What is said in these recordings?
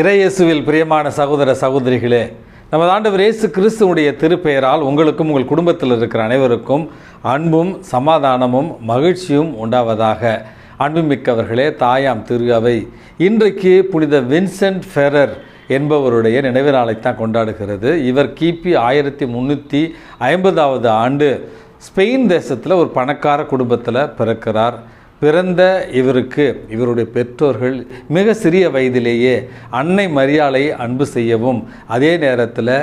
இறையேசுவில் பிரியமான சகோதர சகோதரிகளே நமது ஆண்டவர் இயேசு கிறிஸ்துவனுடைய திருப்பெயரால் உங்களுக்கும் உங்கள் குடும்பத்தில் இருக்கிற அனைவருக்கும் அன்பும் சமாதானமும் மகிழ்ச்சியும் உண்டாவதாக. அன்புமிக்கவர்களே தாயாம் திரு அவை. இன்றைக்கு புனித வின்சென்ட் ஃபெரர் என்பவருடைய நினைவு நாளைத்தான் கொண்டாடுகிறது. இவர் கிபி ஆயிரத்தி முந்நூற்றி ஐம்பதாவது ஆண்டு ஸ்பெயின் தேசத்தில் ஒரு பணக்கார குடும்பத்தில் பிறக்கிறார். பிறந்த இவருக்கு இவருடைய பெற்றோர்கள் மிக சிறிய வயதிலேயே அன்னை மரியாளை அன்பு செய்யவும் அதே நேரத்தில்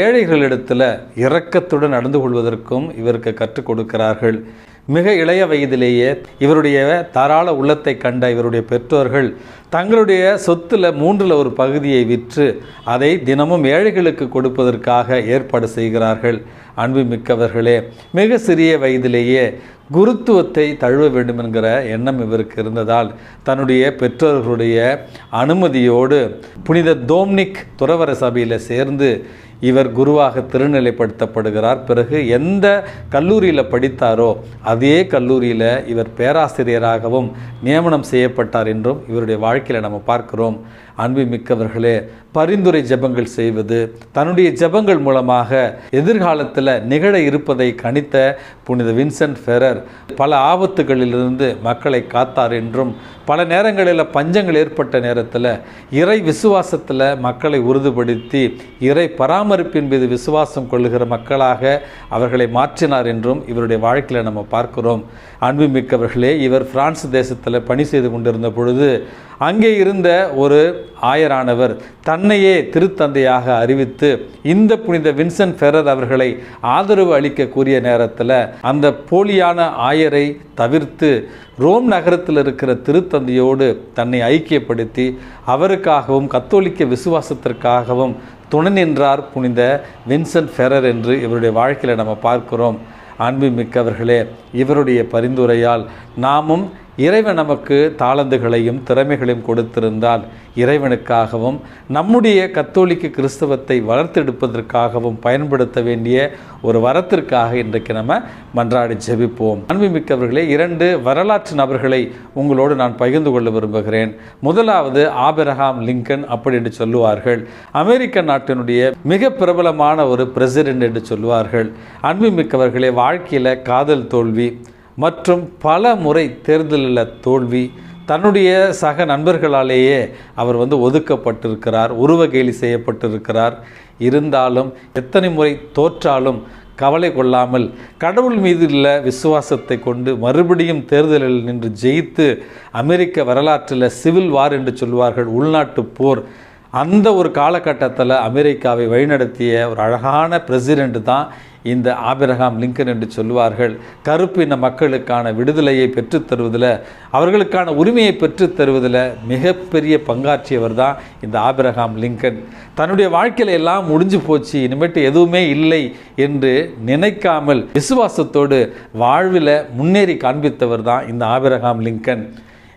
ஏழைகளிடத்தில் இரக்கத்துடன் நடந்து கொள்வதற்கும் இவருக்கு கற்றுக் கொடுக்கிறார்கள். மிக இளைய வயதிலேயே இவருடைய தாராள உள்ளத்தை கண்ட இவருடைய பெற்றோர்கள் தங்களுடைய சொத்தில் மூன்றில் ஒரு பகுதியை விற்று அதை தினமும் ஏழைகளுக்கு கொடுப்பதற்காக ஏற்பாடு செய்கிறார்கள். அன்புமிக்கவர்களே மிக சிறிய வயதிலேயே குருத்துவத்தை தழுவ வேண்டும் என்கிற எண்ணம் இவருக்கு இருந்ததால் தன்னுடைய பெற்றோர்களுடைய அனுமதியோடு புனித தோம்னிக் துறவர சபையில் சேர்ந்து இவர் குருவாக திருநிலைப்படுத்தப்படுகிறார். பிறகு எந்த கல்லூரியில் படித்தாரோ அதே கல்லூரியில் இவர் பேராசிரியராகவும் நியமனம் செய்யப்பட்டார் என்றும் இவருடைய வாழ்க்கையில் நம்ம பார்க்கிறோம். அன்பு மிக்கவர்களே பரிந்துரை ஜெபங்கள் செய்வது தன்னுடைய ஜெபங்கள் மூலமாக எதிர்காலத்தில் நிகழ இருப்பதை கணித்த புனித வின்சென்ட் ஃபெரர் பல ஆபத்துகளிலிருந்து மக்களை காத்தார் என்றும் பல நேரங்களில் பஞ்சங்கள் ஏற்பட்ட நேரத்தில் இறை விசுவாசத்தில் மக்களை உறுதிப்படுத்தி இறை பராமரிப்பின் மீது விசுவாசம் கொள்ளுகிற மக்களாக அவர்களை மாற்றினார் என்றும் இவருடைய வாழ்க்கையில் நம்ம பார்க்கிறோம். அன்புமிக்கவர்களே இவர் பிரான்ஸ் தேசத்தில் பணி செய்து கொண்டிருந்த பொழுது அங்கே இருந்த ஒரு ஆயரானவர் தன்னையே திருத்தந்தையாக அறிவித்து இந்த புனித வின்சென்ட் ஃபெரர் அவர்களை ஆதரவு அளிக்க கூறிய நேரத்தில் அந்த போலியான ஆயரை தவிர்த்து ரோம் நகரத்தில் இருக்கிற திருத்தந்தையோடு தன்னை ஐக்கியப்படுத்தி அவருக்காகவும் கத்தோலிக்க விசுவாசத்திற்காகவும் துணை நின்றார் புனித வின்சென்ட் ஃபெரர் என்று இவருடைய வாழ்க்கையில் நம்ம பார்க்கிறோம். அன்பு மிக்கவர்களே இவருடைய பரிந்துரையால் நாமும் இறைவன் நமக்கு தாளந்துகளையும் திறமைகளையும் கொடுத்திருந்தால் இறைவனுக்காகவும் நம்முடைய கத்தோலிக்க கிறிஸ்தவத்தை வளர்த்தெடுப்பதற்காகவும் பயன்படுத்த வேண்டிய ஒரு வரத்திற்காக இன்றைக்கு நம்ம மன்றாடி ஜெபிப்போம். அன்புமிக்கவர்களே இரண்டு வரலாற்று நபர்களை உங்களோடு நான் பகிர்ந்து கொள்ள விரும்புகிறேன். முதலாவது ஆபிரஹாம் லிங்கன் அப்படி என்று சொல்லுவார்கள். அமெரிக்க நாட்டினுடைய மிக பிரபலமான ஒரு பிரசிடென்ட் என்று சொல்லுவார்கள். அன்புமிக்கவர்களே வாழ்க்கையில் காதல் தோல்வி மற்றும் பல முறை தேர்தலில் தோல்வி தன்னுடைய சக நண்பர்களாலேயே அவர் வந்து ஒதுக்கப்பட்டிருக்கிறார் உருவகேலி செய்யப்பட்டிருக்கிறார். இருந்தாலும் எத்தனை முறை தோற்றாலும் கவலை கொள்ளாமல் கடவுள் மீது உள்ள விசுவாசத்தை கொண்டு மறுபடியும் தேர்தலில் நின்று ஜெயித்து அமெரிக்க வரலாற்றில் சிவில் வார் என்று சொல்வார்கள் உள்நாட்டு போர் அந்த ஒரு காலகட்டத்தில் அமெரிக்காவை வழிநடத்திய ஒரு அழகான பிரசிடெண்ட் தான் இந்த ஆபிரகாம் லிங்கன் என்று சொல்லுவார்கள். கருப்பின மக்களுக்கான விடுதலையை பெற்றுத்தருவதில் அவர்களுக்கான உரிமையை பெற்றுத் தருவதில் மிகப்பெரிய பங்காற்றியவர் தான் இந்த ஆபிரகாம் லிங்கன். தன்னுடைய வாழ்க்கையில் எல்லாம் முடிஞ்சு போச்சு இனிமேட்டு எதுவுமே இல்லை என்று நினைக்காமல் விசுவாசத்தோடு வாழ்வில் முன்னேறி காண்பித்தவர் தான் இந்த ஆபிரகாம் லிங்கன்.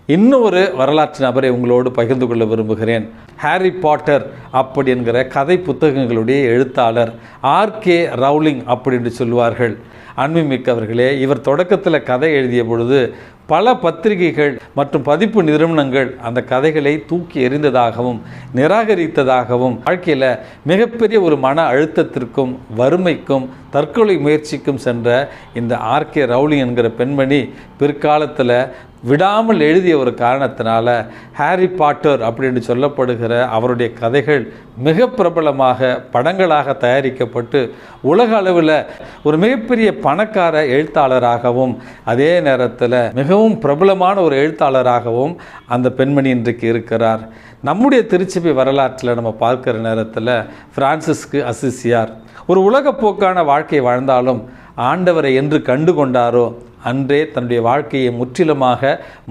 இன்னொரு வரலாற்று நபரை உங்களோடு பகிர்ந்து கொள்ள விரும்புகிறேன். ஹாரி பாட்டர் அப்படி என்கிற கதை புத்தகங்களுடைய எழுத்தாளர் ஆர்கே ரவுலிங் அப்படி என்று சொல்லுவார்கள். அன்புமிக்கவர்களே இவர் தொடக்கத்தில் கதை எழுதிய பொழுது பல பத்திரிகைகள் மற்றும் பதிப்பு நிறுவனங்கள் அந்த கதைகளை தூக்கி எறிந்ததாகவும் நிராகரித்ததாகவும் வாழ்க்கையில் மிகப்பெரிய ஒரு மன அழுத்தத்திற்கும் வறுமைக்கும் தற்கொலை முயற்சிக்கும் சென்ற இந்த ஆர்கே ரவுலி என்கிற பெண்மணி பிற்காலத்தில் விடாமல் எழுதிய ஒரு காரணத்தினால ஹாரி பாட்டர் அப்படின்னு சொல்லப்படுகிற அவருடைய கதைகள் மிக பிரபலமாக படங்களாக தயாரிக்கப்பட்டு உலக அளவில் ஒரு மிகப்பெரிய பணக்கார எழுத்தாளராகவும் அதே நேரத்தில் மிக மிகவும் பிரபலமான ஒரு எழுத்தாளராகவும் அந்த பெண்மணி இன்றைக்கு இருக்கிறார். நம்முடைய திருச்சபை வரலாற்றில் நம்ம பார்க்குற நேரத்தில் ஃப்ரான்சிஸ்கு அசிசியார் ஒரு உலகப்போக்கான வாழ்க்கை வாழ்ந்தாலும் ஆண்டவரை என்று கண்டு கொண்டாரோ அன்றே தன்னுடைய வாழ்க்கையை முற்றிலுமாக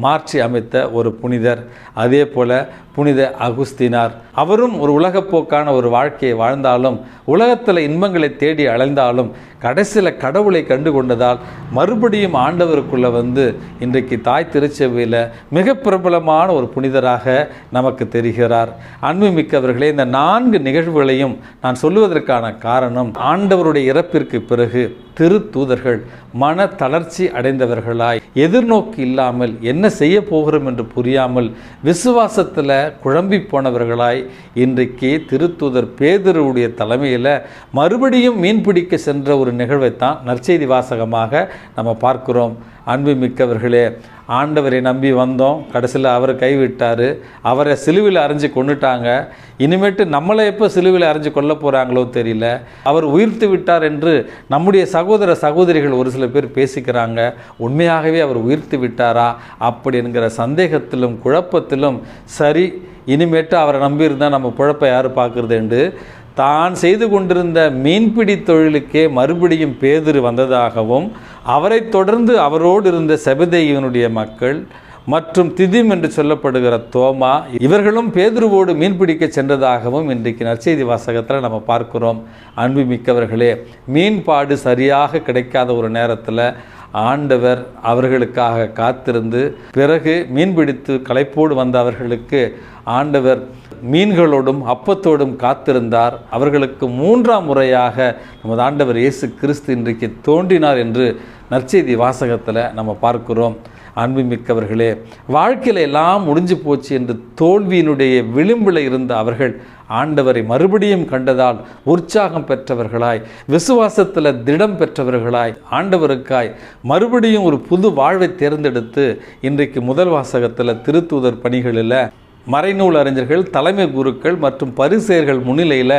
மாற்றி அமைத்த ஒரு புனிதர். அதே போல் புனித அகுஸ்தினார். அவரும் ஒரு உலகப்போக்கான ஒரு வாழ்க்கையை வாழ்ந்தாலும் உலகத்தில் இன்பங்களை தேடி அலைந்தாலும் கடைசியில் கடவுளை கண்டு கொண்டதால் மறுபடியும் ஆண்டவருக்குள்ளே வந்து இன்றைக்கு தாய் திருச்சபையில் மிக பிரபலமான ஒரு புனிதராக நமக்கு தெரிகிறார். அன்புமிக்கவர்களே இந்த நான்கு நிகழ்வுகளையும் நான் சொல்லுவதற்கான காரணம் ஆண்டவருடைய இறப்பிற்கு பிறகு திரு தூதர்கள் மன தளர்ச்சி அடைந்தவர்களாய் எதிர்நோக்கு இல்லாமல் என்ன செய்ய போகிறோம் என்று புரியாமல் விசுவாசத்தில் குழம்பி போனவர்களாய் இன்றைக்கு திருத்தூதர் பேதருடைய தலைமையில் மறுபடியும் மீன்பிடிக்க சென்ற ஒரு நிகழ்வைத்தான் நற்செய்தி வாசகமாக நம்ம பார்க்கிறோம். அன்பு மிக்கவர்களே ஆண்டவரை நம்பி வந்தோம். கடைசியில் அவர் கைவிட்டார். அவரை சிலுவில் அரைஞ்சு கொண்டுட்டாங்க இனிமேட்டு நம்மளை எப்போ சிலுவில் அரைஞ்சு கொல்ல போகிறாங்களோ தெரியல. அவர் உயிர்த்து விட்டார் என்று நம்முடைய சகோதர சகோதரிகள் ஒரு சில பேர் பேசிக்கிறாங்க. உண்மையாகவே அவர் உயிர்த்து விட்டாரா? அப்படி என்கிற சந்தேகத்திலும் குழப்பத்திலும் சரி இனிமேட்டு அவரை நம்பியிருந்தால் நம்ம குழப்பை யார் பார்க்குறது என்று தான் செய்து கொண்டிருந்த மீன்பிடி தொழிலுக்கே மறுபடியும் பேதிரு வந்ததாகவும் அவரைத் தொடர்ந்து அவரோடு இருந்த செபதேயினுடைய மக்கள் மற்றும் திதிம் என்று சொல்லப்படுகிற தோமா இவர்களும் பேதுருவோடு மீன்பிடிக்க சென்றதாகவும் இன்றைக்கு நற்செய்தி வாசகத்தில் நம்ம பார்க்கிறோம். அன்பு மிக்கவர்களே மீன்பாடு சரியாக கிடைக்காத ஒரு நேரத்தில் ஆண்டவர் அவர்களுக்காக காத்திருந்து பிறகு மீன்பிடித்து களைப்போடு வந்த அவர்களுக்கு ஆண்டவர் மீன்களோடும் அப்பத்தோடும் காத்திருந்தார். அவர்களுக்கு மூன்றாம் முறையாக நமது ஆண்டவர் இயேசு கிறிஸ்து இன்றைக்கு தோன்றினார் என்று நற்செய்தி வாசகத்தில் நம்ம பார்க்கிறோம். அன்புமிக்கவர்களே வாழ்க்கையில் எல்லாம் முடிஞ்சு போச்சு என்று தோல்வியினுடைய விளிம்பில் இருந்த அவர்கள் ஆண்டவரை மறுபடியும் கண்டதால் உற்சாகம் பெற்றவர்களாய் விசுவாசத்தில் திடம் பெற்றவர்களாய் ஆண்டவருக்காய் மறுபடியும் ஒரு புது வாழ்வை தேர்ந்தெடுத்து இன்றைக்கு முதல் வாசகத்தில் திருத்தூதர் பணிகளில் மறைநூல் அறிஞர்கள் தலைமை குருக்கள் மற்றும் பரிசெயர்கள் முன்னிலையில்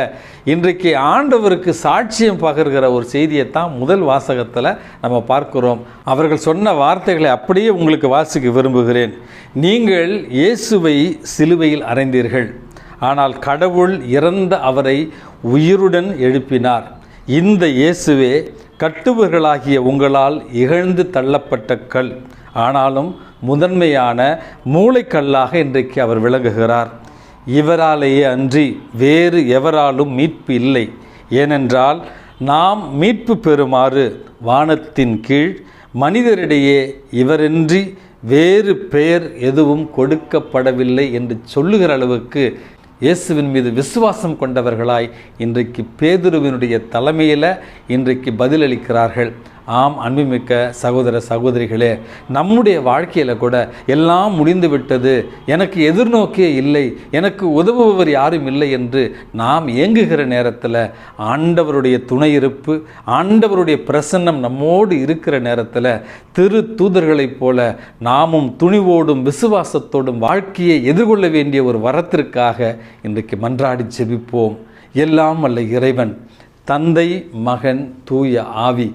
இன்றைக்கு ஆண்டவருக்கு சாட்சியம் பகர்கிற ஒரு செய்தியைத்தான் முதல் வாசகத்தில் நம்ம பார்க்கிறோம். அவர்கள் சொன்ன வார்த்தைகளை அப்படியே உங்களுக்கு வாசிக்க விரும்புகிறேன். நீங்கள் இயேசுவை சிலுவையில் அறைந்தீர்கள். ஆனால் கடவுள் இறந்த அவரை உயிருடன் எழுப்பினார். இந்த இயேசுவே கட்டுவர்களாகிய உங்களால் இகழ்ந்து தள்ளப்பட்ட கல். ஆனாலும் முதன்மையான மூளைக்கல்லாக இன்றைக்கு அவர் விளங்குகிறார். இவராலேயே அன்றி வேறு எவராலும் மீட்பு இல்லை. ஏனென்றால் நாம் மீட்பு பெறுமாறு வானத்தின் கீழ் மனிதரிடையே இவரின்றி வேறு பெயர் எதுவும் கொடுக்கப்படவில்லை என்று சொல்லுகிற அளவுக்கு இயேசுவின் மீது விசுவாசம் கொண்டவர்களாய் இன்றைக்கு பேதுருவினுடைய தலைமையில் இன்றைக்கு பதிலளிக்கிறார்கள். ஆம் அன்புமிக்க சகோதர சகோதரிகளே நம்முடைய வாழ்க்கையில் கூட எல்லாம் முடிந்து விட்டது. எனக்கு எதிர்நோக்கியே இல்லை. எனக்கு உதவுபவர் யாரும் இல்லை என்று நாம் இயங்குகிற நேரத்தில் ஆண்டவருடைய துணை இருப்பு ஆண்டவருடைய பிரசன்னம் நம்மோடு இருக்கிற நேரத்தில் திரு தூதர்களைப் போல நாமும் துணிவோடும் விசுவாசத்தோடும் வாழ்க்கையை எதிர்கொள்ள வேண்டிய ஒரு வரத்திற்காக இன்றைக்கு மன்றாடி ஜெபிப்போம். எல்லாம் அல்ல இறைவன் தந்தை மகன் தூய ஆவி